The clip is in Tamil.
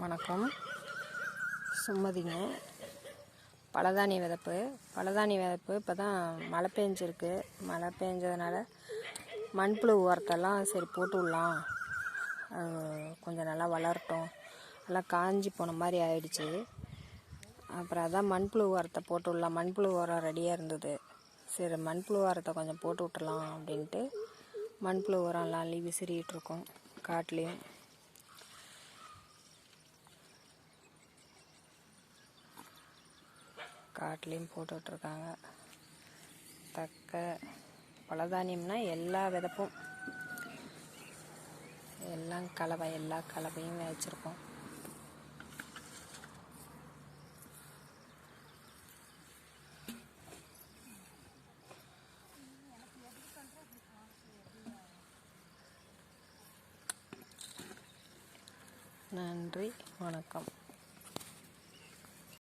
வணக்கம். சுமதிங்க. பலதானிய விதப்பு. பலதானிய விதப்பு. இப்போ தான் மழை பெஞ்சிருக்கு. மழை பெஞ்சதுனால மண்புழு உரத்தெல்லாம் சரி போட்டு விடலாம் கொஞ்சம் நல்லா வளரட்டும். நல்லா காஞ்சி போன மாதிரி ஆயிடுச்சு. அப்புறம் அதான் மண்புழு உரத்தை போட்டு விடலாம் மண்புழு உரம் ரெடியாக இருந்தது. சரி மண்புழு உரத்தை கொஞ்சம் போட்டு விட்டுலாம் அப்படின்ட்டு மண்புழு உரம்லாம் அள்ளி விசிறிகிட்டு இருக்கோம். காட்டுலேயும். காட்டிலையும் போட்டுட்ருக்காங்க. தக்க பலதானியம்னா எல்லா விதப்பும். எல்லாம் கலவை எல்லா கலவையும் வச்சுருக்கோம் நன்றி வணக்கம்.